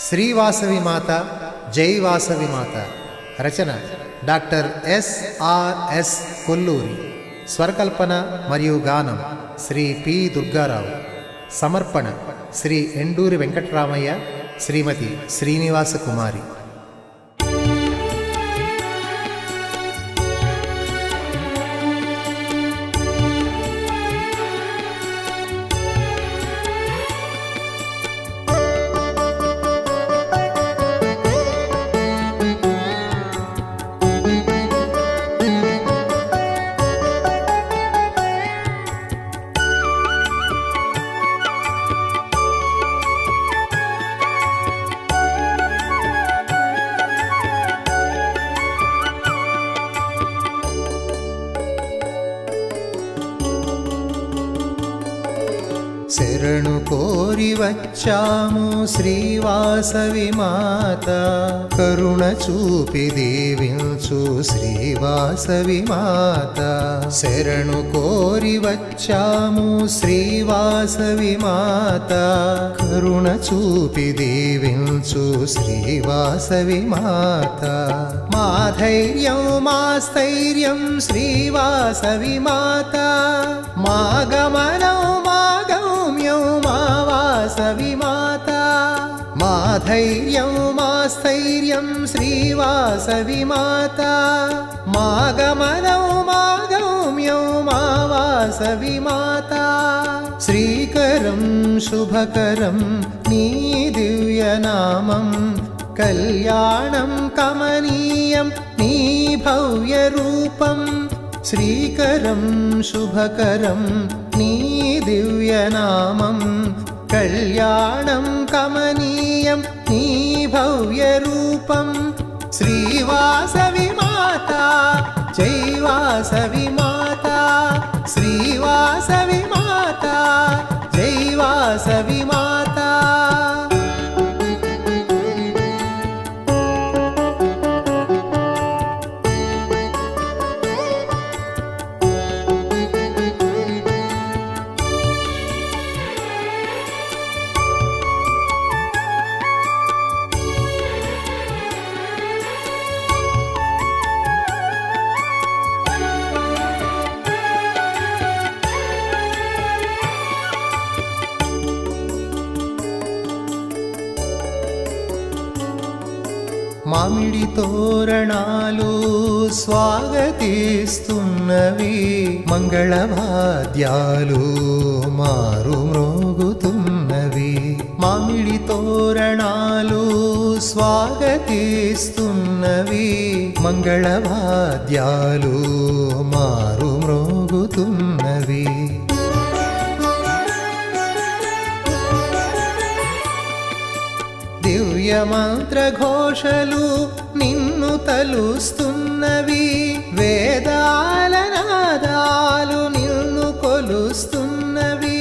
శ్రీవాసవి మాత జై వాసవి మాత. రచన డాక్టర్ ఎస్ఆర్ఎస్ కొల్లూరి. స్వరకల్పన మరియు గానం శ్రీ పి దుర్గారావు. సమర్పణ శ్రీ ఎండూరి వెంకటరామయ్య శ్రీమతి శ్రీనివాస కుమారి. శరణు కోరి వచ్చాము శ్రీవాసవి మాత. కరుణ చూపి దీవించు శ్రీవాసవి మాత. శరణు కోరి వచ్చాము శ్రీవాసవి మాత. కరుణ చూపి దీవించు శ్రీవాసవి మాత. మా ధైర్యం మా స్థైర్యం శ్రీవాసవి మాత. మా గమనం వాసవి మాత మా ధైర్యం మా స్థైర్యం శ్రీవాసవి మాత మా గమనం మా గమ్యం మా వాసవి మాత శ్రీకరం శుభకరం నీ దివ్యనామం కళ్యాణం కమనీయం నీ భవ్యరూపం శ్రీకరం శుభకరం నీ దివ్యనామం కళ్యాణం కమనీయం నీ భవ్యరూపం మామిడి తోరణాలు స్వాగతిస్తున్నవి. మంగళవాద్యాలు మారు మ్రోగుతున్నవి. మామిడి తోరణాలు స్వాగతిస్తున్నవి. మంగళవాద్యాలు మారు మ్రోగుతున్నవి. దివ్య మంత్ర ఘోషలు నిన్ను తలుస్తున్నవి. వేదాల నాదాలు నిన్ను కొలుస్తున్నవి.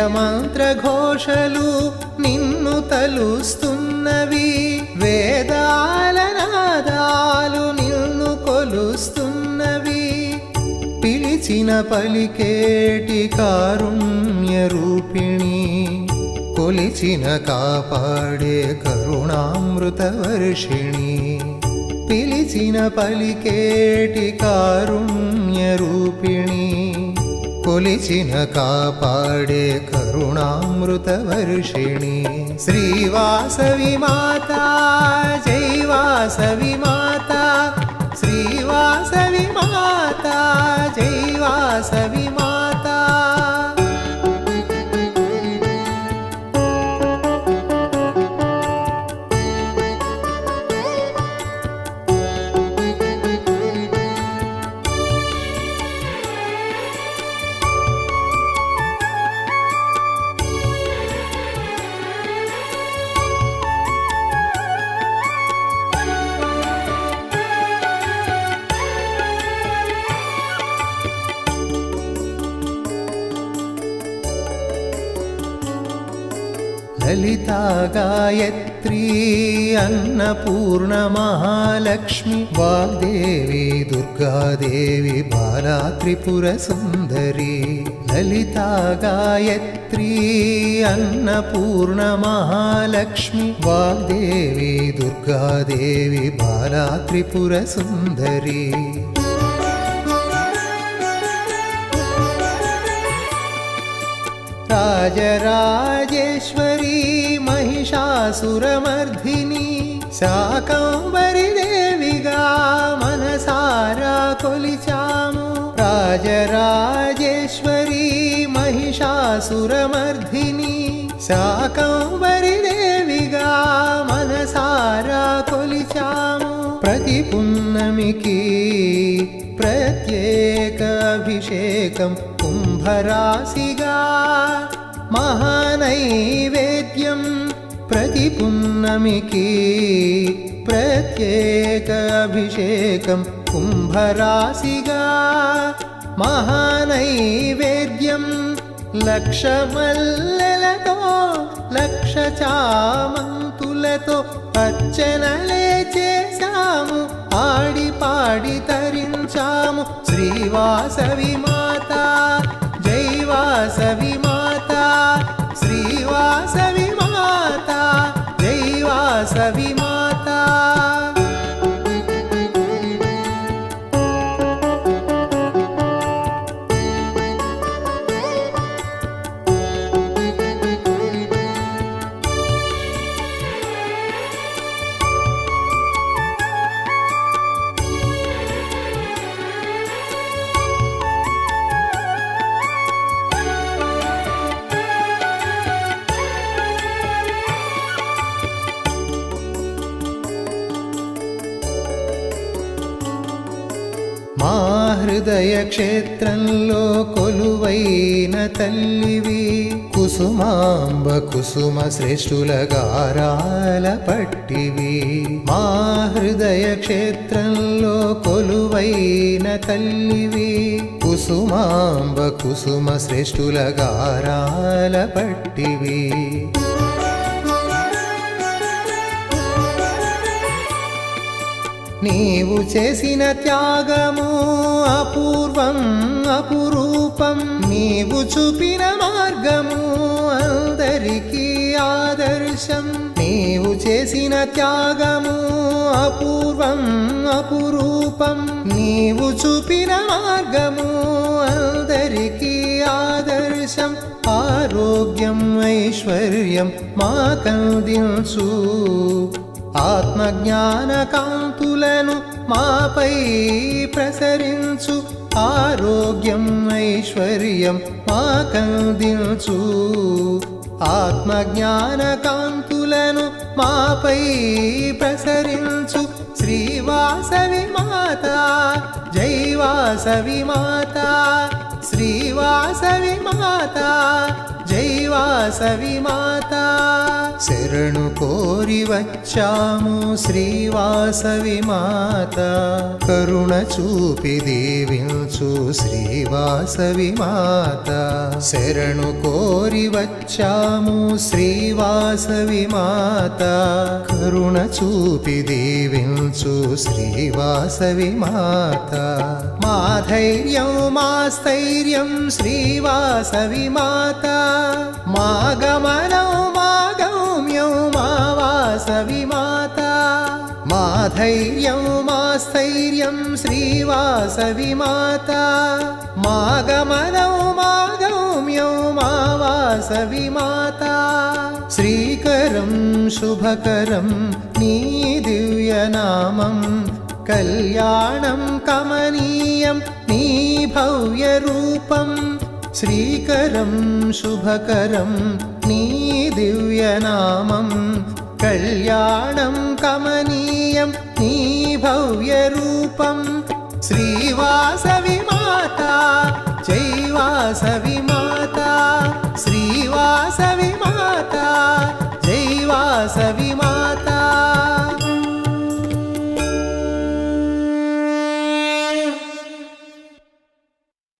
దివ్య మంత్ర ఘోషలు నిన్ను తలుస్తున్నవి. వేదాల నాదాలు నిన్ను కొలుస్తున్నవి. పిలిచిన పలికేటి కారుణ్య రూపిణి. కొలిచిన కాపాడే కరుణామృత వర్షిణి. పిలిచిన పలికేటి కారుణ్య రూపిణి. కొలిచిన కాపాడే కరుణామృత వర్షిణి. శ్రీవాసవి మాత జైవాసవి మాత. శ్రీవాసవి మాత జైవాసవి మాత. లలితా గాయత్రీ అన్నపూర్ణ మహాలక్ష్మి వాగ్దేవి దుర్గాదేవి బాలా త్రిపుర సుందరి. లలితా గాయత్రీ అన్నపూర్ణ మహాలక్ష్మి వాగ్దేవి దుర్గాదేవి బాలా राजराजेश्वरी महिषासुरमर्धिनी सा कौम्बरिदेविगा मनसारा कोलिचामो। राजराजेश्वरी महिषासुरमर्धिनी सा कौम्बरिदेविगा मनसारा कोलिचामो। प्रतिपुन्नमिकी प्रत्येक अभिषेकं कुम्भरासिगा మహానైవేద్యం ప్రతి పున్నమికి ప్రత్యేక అభిషేకం కుంభరాశిగా. మహానైవేద్యం లక్ష మల్లెలతో లక్ష చామంతులతో అర్చనలే చేశాము ఆడి పాడి తరించాము. శ్రీవాసవి మాత జైవాసవి మాత. హృదయ క్షేత్రంలో కొలువైన తల్లివి. కుసుమాంబ కుసుమ శ్రేష్ఠుల గారాల పట్టివి. మా హృదయ క్షేత్రంలో కొలువైన తల్లివి. కుసుమాంబ కుసుమ శ్రేష్ఠుల గారాల పట్టివి. నీవు చేసిన త్యాగము అపూర్వం అపురూపం. నీవు చూపిన మార్గము అందరికీ ఆదర్శం. నీవు చేసిన త్యాగము అపూర్వం అపురూపం. నీవు చూపిన మార్గము అందరికీ ఆదర్శం. ఆరోగ్యం ఐశ్వర్యం మాకందించు. ఆత్మజ్ఞాన కాంతులను మాపై ప్రసరించు ఆరోగ్యం ఐశ్వర్యం మాకందించు. ఆత్మజ్ఞాన కాంతులను మాపై ప్రసరించు శ్రీవాసవి మాత జైవాసవి మాత శ్రీవాసవి మాత. శ్రీవాసవిమాత శరణు కోరి వచ్చాము శ్రీవాసవిమాత కరుణ చూపి దీవించు శ్రీవాసవిమాత శరణు కోరి వచ్చాము శ్రీవాసవిమాత కరుణ చూపి దీవించు శ్రీవాసవిమాత మా ధైర్యం మా స్థైర్యం శ్రీవాసవిమాత మాత మా గమనం మా గమ్యం మా వాసవి మాత మా ధైర్యం మా స్థైర్యం శ్రీవాసవి మాత మా గమనం మా గమ్యం మా వాసవి మాత శ్రీకరం శుభకరం నీ దివ్యనామం కళ్యాణం కమనీయం నీ భవ్యరూపం శ్రీకరం శుభకరం నీ దివ్యనామం. కళ్యాణం కమనీయం నీ భవ్యరూపం శ్రీవాసవి మాత జైవాసవి మాత. శ్రీవాసవి మాత జైవాసవి మాత.